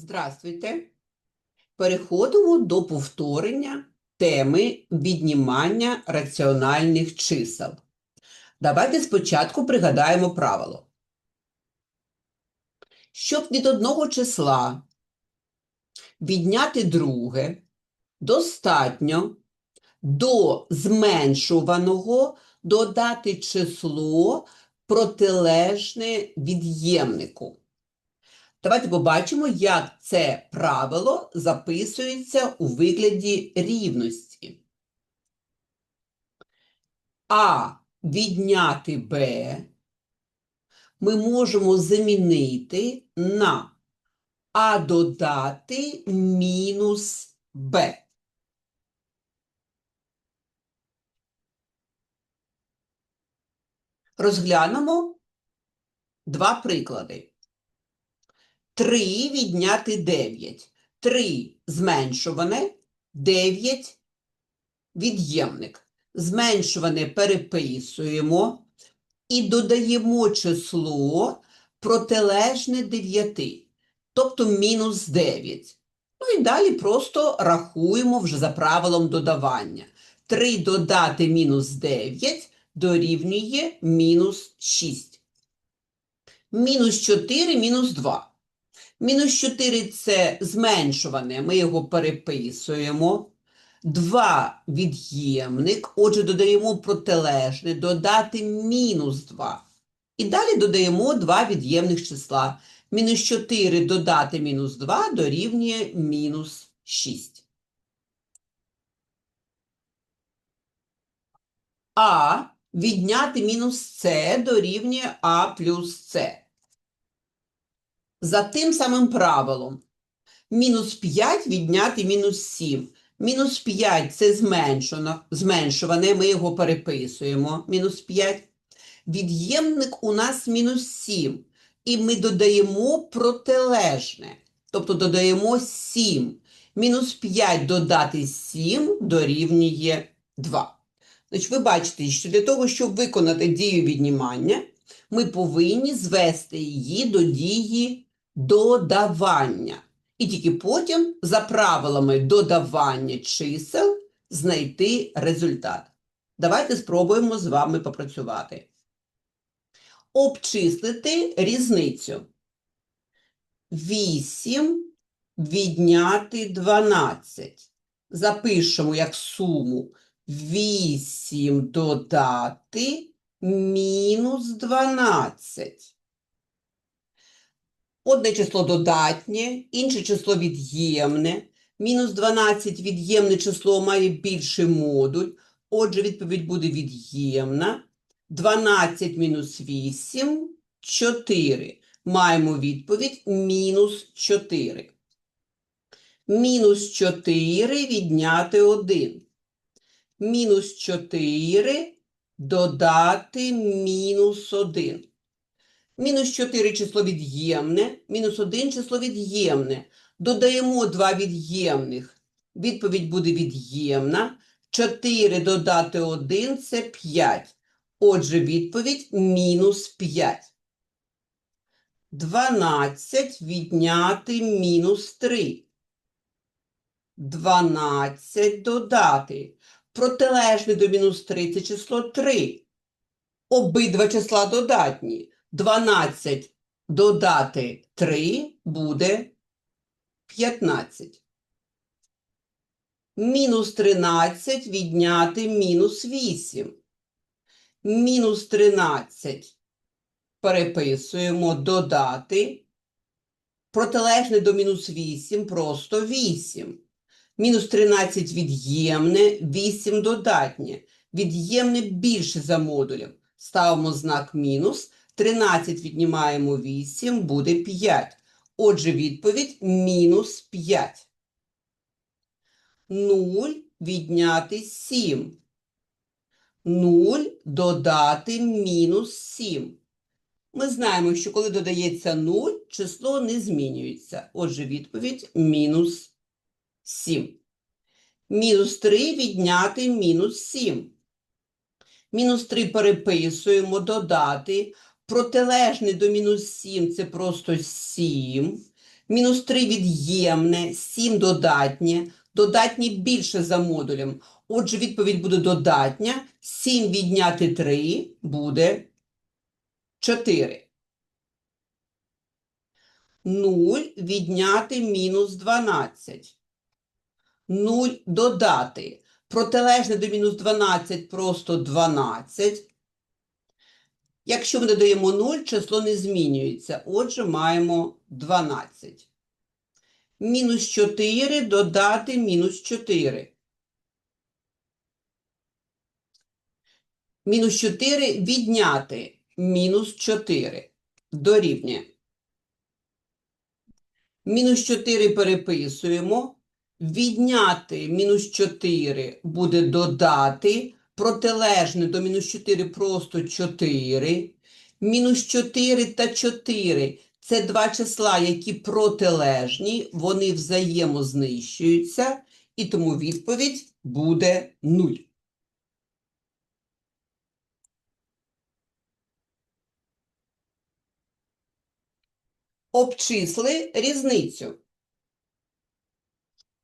Здравствуйте. Переходимо до повторення теми віднімання раціональних чисел. Давайте спочатку пригадаємо правило. Щоб від одного числа відняти друге, достатньо до зменшуваного додати число протилежне від'ємнику. Давайте побачимо, як це правило записується у вигляді рівності. А відняти Б ми можемо замінити на А додати мінус Б. Розглянемо два приклади. 3 відняти 9. 3 зменшуване, 9 від'ємник. Зменшуване переписуємо і додаємо число протилежне 9, тобто мінус 9. Ну і далі просто рахуємо вже за правилом додавання. 3 додати мінус 9 дорівнює мінус 6. Мінус 4 мінус 2. Мінус 4 – це зменшуване, ми його переписуємо. 2 від'ємник, отже, додаємо протилежне, додати мінус 2. І далі додаємо 2 від'ємних числа. Мінус 4 додати мінус 2 дорівнює мінус 6. А відняти мінус С дорівнює А плюс С. За тим самим правилом. Мінус 5 відняти мінус 7. Мінус 5 – це зменшено, зменшуване, ми його переписуємо. Мінус 5. Від'ємник у нас мінус 7. І ми додаємо протилежне. Тобто додаємо 7. Мінус 5 додати 7 дорівнює 2. Значить, ви бачите, що для того, щоб виконати дію віднімання, ми повинні звести її до дії додавання. І тільки потім, за правилами додавання чисел, знайти результат. Давайте спробуємо з вами попрацювати. Обчислити різницю. 8 відняти 12. Запишемо як суму 8 додати мінус 12. Одне число додатнє, інше число від'ємне. Мінус 12 від'ємне число має більший модуль. Отже, відповідь буде від'ємна. 12 мінус 8 – 4. Маємо відповідь мінус 4. Мінус 4 відняти 1. Мінус 4 додати мінус 1. Мінус 4 число від'ємне, мінус 1 число від'ємне. Додаємо два від'ємних. Відповідь буде від'ємна. 4 додати 1 – це 5. Отже, відповідь мінус 5. 12 відняти мінус 3. 12 додати. Протилежне до мінус 3 – це число 3. Обидва числа додатні. 12 додати 3 буде 15. Мінус 13 відняти мінус 8. Мінус 13 переписуємо додати. Протилежне до мінус 8 просто 8. Мінус 13 від'ємне, 8 додатнє. Від'ємне більше за модулем. Ставимо знак мінус. 13 віднімаємо 8, буде 5. Отже, відповідь мінус 5. 0 відняти 7. 0 додати мінус 7. Ми знаємо, що коли додається 0, число не змінюється. Отже, відповідь мінус 7. Мінус 3 відняти мінус 7. Мінус 3 переписуємо, додати. Протилежний до мінус 7 – це просто 7. Мінус 3 від'ємне, 7 додатнє. Додатнє більше за модулем. Отже, відповідь буде додатня. 7 відняти 3 буде 4. 0 відняти мінус 12. 0 додати. Протилежне до мінус 12 просто 12. Якщо ми додаємо 0, число не змінюється. Отже, маємо 12. Мінус 4 додати мінус 4. Мінус 4 відняти мінус 4. Дорівнює. Мінус 4 переписуємо. Відняти мінус 4 буде додати. Протилежне до мінус 4 просто 4. Мінус 4 та 4 – це два числа, які протилежні, вони взаємознищуються, і тому відповідь буде 0. Обчисли різницю.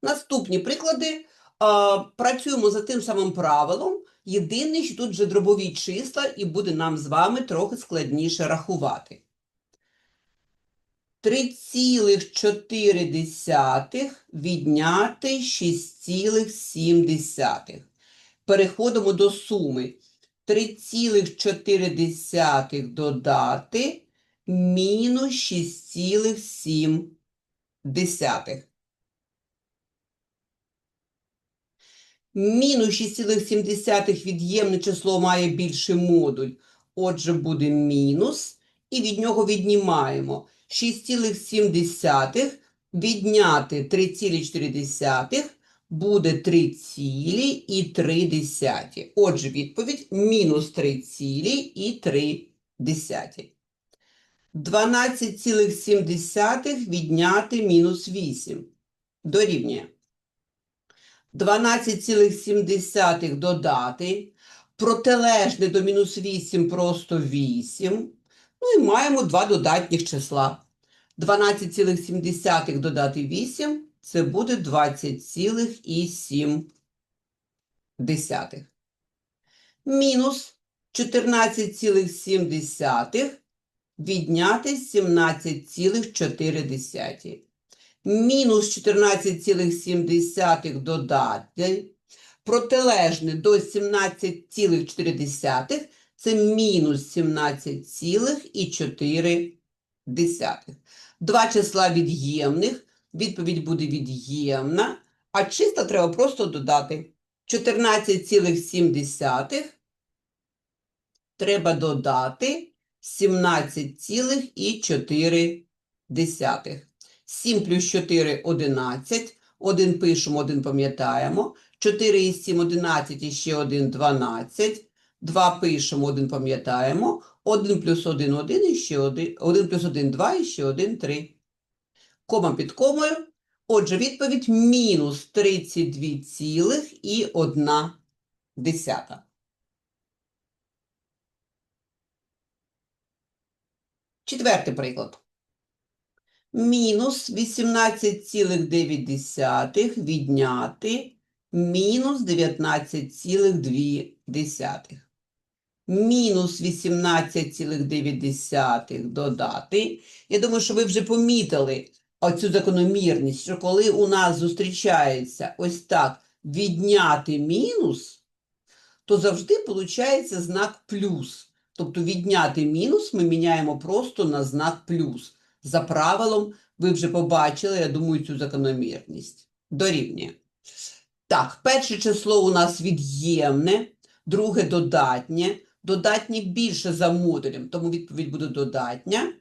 Наступні приклади. А, працюємо за тим самим правилом. Єдине, що тут вже дробові числа, і буде нам з вами трохи складніше рахувати. 3,4 відняти 6,7. Переходимо до суми. 3,4 додати мінус 6,7. Мінус 6,7 від'ємне число має більший модуль. Отже, буде мінус. І від нього віднімаємо 6,7 відняти 3,4 буде 3,3. Отже, відповідь мінус 3,3. 12,7 відняти мінус 8. Дорівнює. 12,7 додати. Протилежне до мінус 8 просто 8. Ну і маємо два додатніх числа. 12,7 додати 8 – це буде 20,7. Мінус 14,7 відняти 17,4. Мінус 14,7 додати. Протилежне до 17,4 це мінус 17,4. Два числа від'ємних. Відповідь буде від'ємна. А числа треба просто додати. 14,7 треба додати 17,4. 7 плюс 4 – 11. 1 пишемо, 1 пам'ятаємо. 4 і 7 – 11, і ще 1 – 12. 2 пишемо, 1 пам'ятаємо. 1 плюс 1 – 1, і ще 1. 1 плюс 1 – 2, і ще 1 – 3. Кома під комою. Отже, відповідь мінус 32,1 десята. Четвертий приклад. Мінус 18,9 відняти мінус 19,2. Мінус 18,9 додати. Я думаю, що ви вже помітили оцю закономірність, що коли у нас зустрічається ось так відняти мінус, то завжди виходить знак плюс. Тобто відняти мінус ми міняємо просто на знак плюс. За правилом, ви вже побачили, я думаю, цю закономірність. Дорівнює. Так, перше число у нас від'ємне, друге додатнє. Додатнє більше за модулем, тому відповідь буде додатня.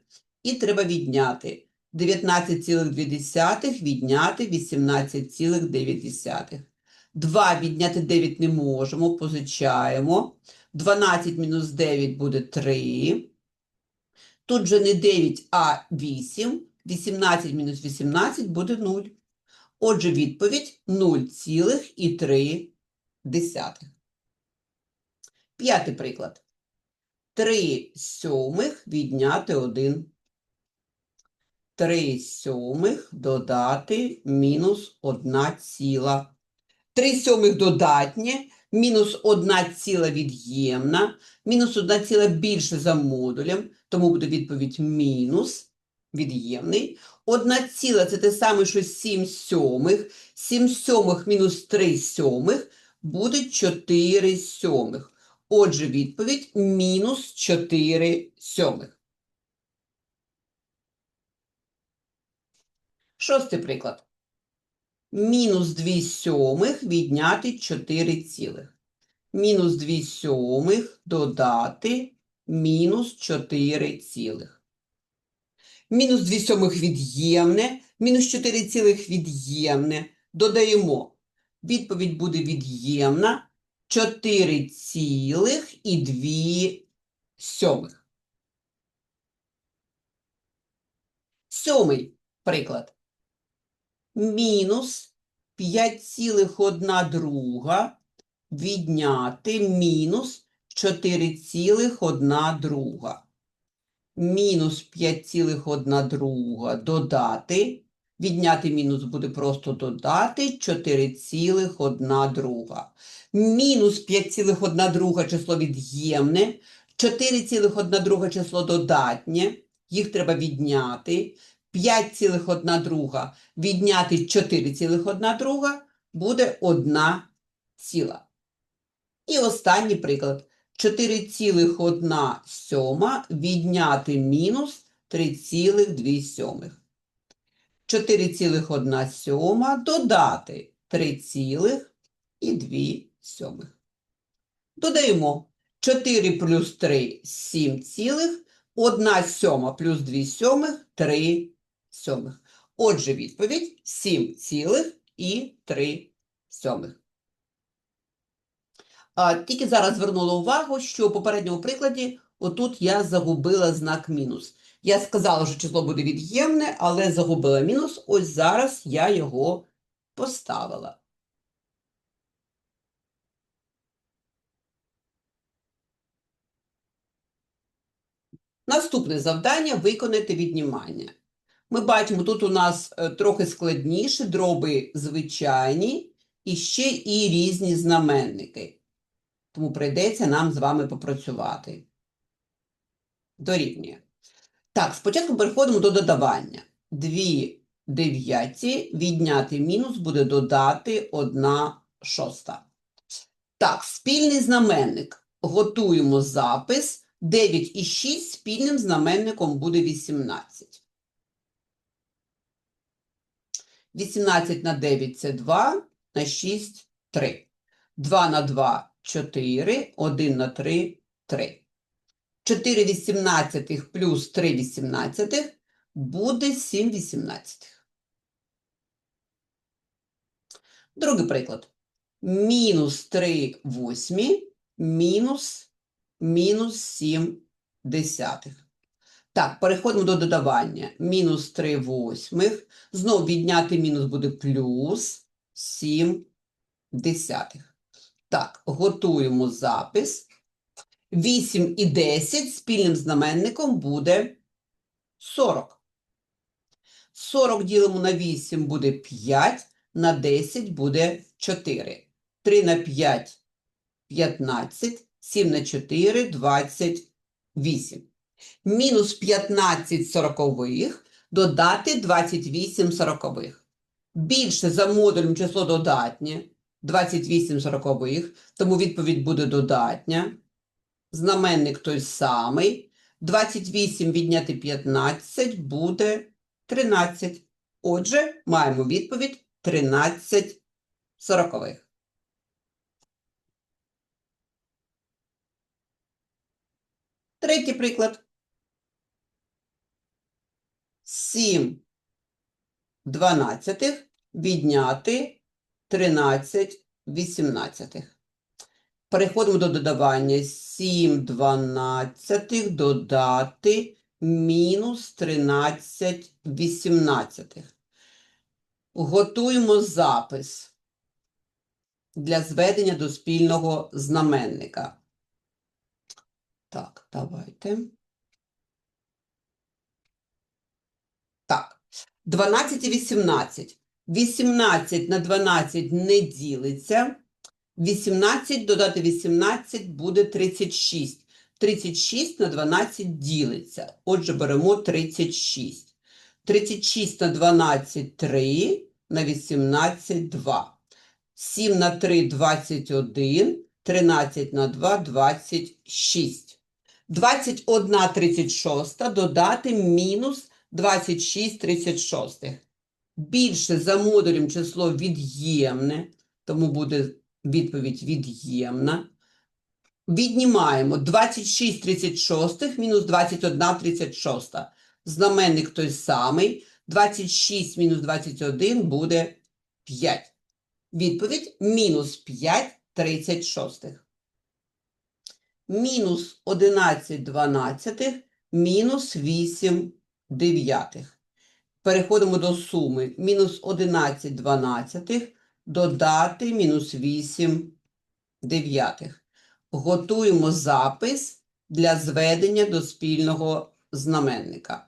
І треба відняти 19,2 відняти 18,9. 2 відняти 9 не можемо, позичаємо. 12 мінус 9 буде 3. Тут вже не 9, а 8. 18 мінус 18 буде 0. Отже, відповідь 0,3. П'ятий приклад. 3 сьомих відняти 1. 3 сьомих додати мінус 1 ціла. 3 сьомих додатнє, мінус 1 ціла від'ємна, мінус 1 ціла більше за модулем, тому буде відповідь мінус від'ємний. 1 ціла – це те саме, що 7 сьомих. 7 сьомих мінус 3 сьомих буде 4 сьомих. Отже, відповідь мінус 4 сьомих. Шостий приклад. Мінус 2 сьомих відняти 4 цілих. Мінус 2 сьомих додати мінус 4 цілих. Мінус 2 сьомих від'ємне, мінус 4 цілих від'ємне. Додаємо. Відповідь буде від'ємна 4 цілих і 2 сьомих. Сьомий приклад. Мінус 5,1 друга відняти мінус 4,1 друга. Мінус 5,1 друга додати. Відняти мінус буде просто додати 4,1 друга. Мінус 5,1 друга число від'ємне, 4,1 друга число додатнє. Їх треба відняти. 5,1 друга відняти 4,1 друга буде 1 ціла. І останній приклад. 4,1 сьома відняти мінус 3,2 сьомих. 4,1 сьома додати 3,2 сьомих. Додаємо 4 плюс 3 – 7 цілих, 1 сьома плюс 2 сьомих – 3 сьомих. Отже, відповідь 7 цілих і 3 сьомих. Тільки зараз звернула увагу, що у попередньому прикладі отут я загубила знак мінус. Я сказала, що число буде від'ємне, але загубила мінус. Ось зараз я його поставила. Наступне завдання виконати віднімання. Ми бачимо, тут у нас е, трохи складніше, дроби звичайні і ще і різні знаменники. Тому прийдеться нам з вами попрацювати. Дорівнює. Так, спочатку переходимо до додавання. 2 дев'яті відняти мінус буде додати 1 шоста. Так, спільний знаменник. Готуємо запис. 9 і 6 спільним знаменником буде 18. 18 на 9 – це 2, на 6 – 3. 2 на 2 – 4, 1 на 3 – 3. 4 вісімнадцятих плюс 3 вісімнадцятих буде 7 вісімнадцятих. Другий приклад. Мінус 3 восьмі, мінус, мінус 7 десятих. Так, переходимо до додавання. Мінус 3 восьмих. Знову відняти мінус буде плюс 7 десятих. Так, готуємо запис. 8 і 10 спільним знаменником буде 40. 40 ділимо на 8 буде 5, на 10 буде 4. 3 на 5 – 15, 7 на 4 – 28. Мінус 15 сорокових додати 28 сорокових. Більше за модулем число додатнє 28 сорокових, тому відповідь буде додатня. Знаменник той самий. 28 відняти 15 буде 13. Отже, маємо відповідь 13 сорокових. Третій приклад. 7 дванадцятих відняти 13 вісімнадцятих. Переходимо до додавання. 7 дванадцятих додати мінус 13 вісімнадцятих. Готуємо запис для зведення до спільного знаменника. Так, давайте. Так. 12 і 18. 18 на 12 не ділиться. 18 додати 18 буде 36. 36 на 12 ділиться. Отже, беремо 36. 36 на 12 – 3, на 18 – 2. 7 на 3 – 21, 13 на 2 – 26. 21 36 додати мінус 26 36. Більше за модулем число від'ємне, тому буде відповідь від'ємна. Віднімаємо 26 36 мінус 21 36. Знаменник той самий. 26 мінус 21 буде 5. Відповідь мінус 5 36. Мінус 11 дванадцятих, мінус 8 дев'ятих. Переходимо до суми. Мінус 11 дванадцятих, додати мінус 8 дев'ятих. Готуємо запис для зведення до спільного знаменника.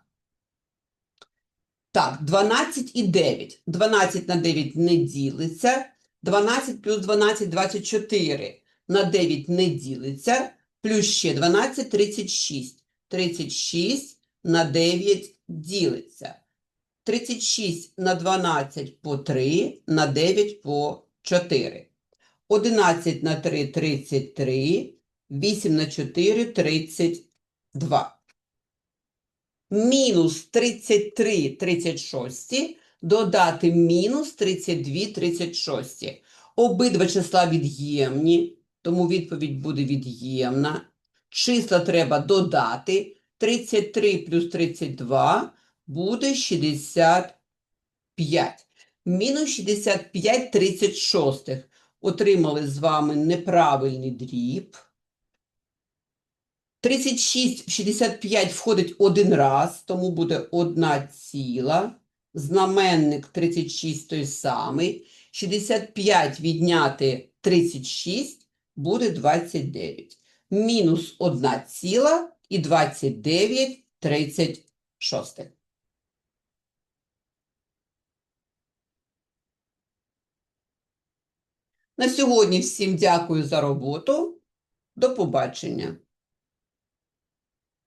Так, 12 і 9. 12 на 9 не ділиться. 12 плюс 12 – 24. На 9 не ділиться. Плюс ще 12 – 36. 36 на 9 ділиться. 36 на 12 по 3, на 9 по 4. 11 на 3 – 33. 8 на 4 – 32 мінус 33 36 додати мінус 32 36. Обидва числа від'ємні, тому відповідь буде від'ємна. Числа треба додати. 33 плюс 32 буде 65. Мінус 65 36. Отримали з вами неправильний дріб. 36 в 65 входить один раз, тому буде одна ціла. Знаменник 36 той самий. 65 відняти 36 буде 29. Мінус 1 ціла і 29 36. На сьогодні всім дякую за роботу. До побачення.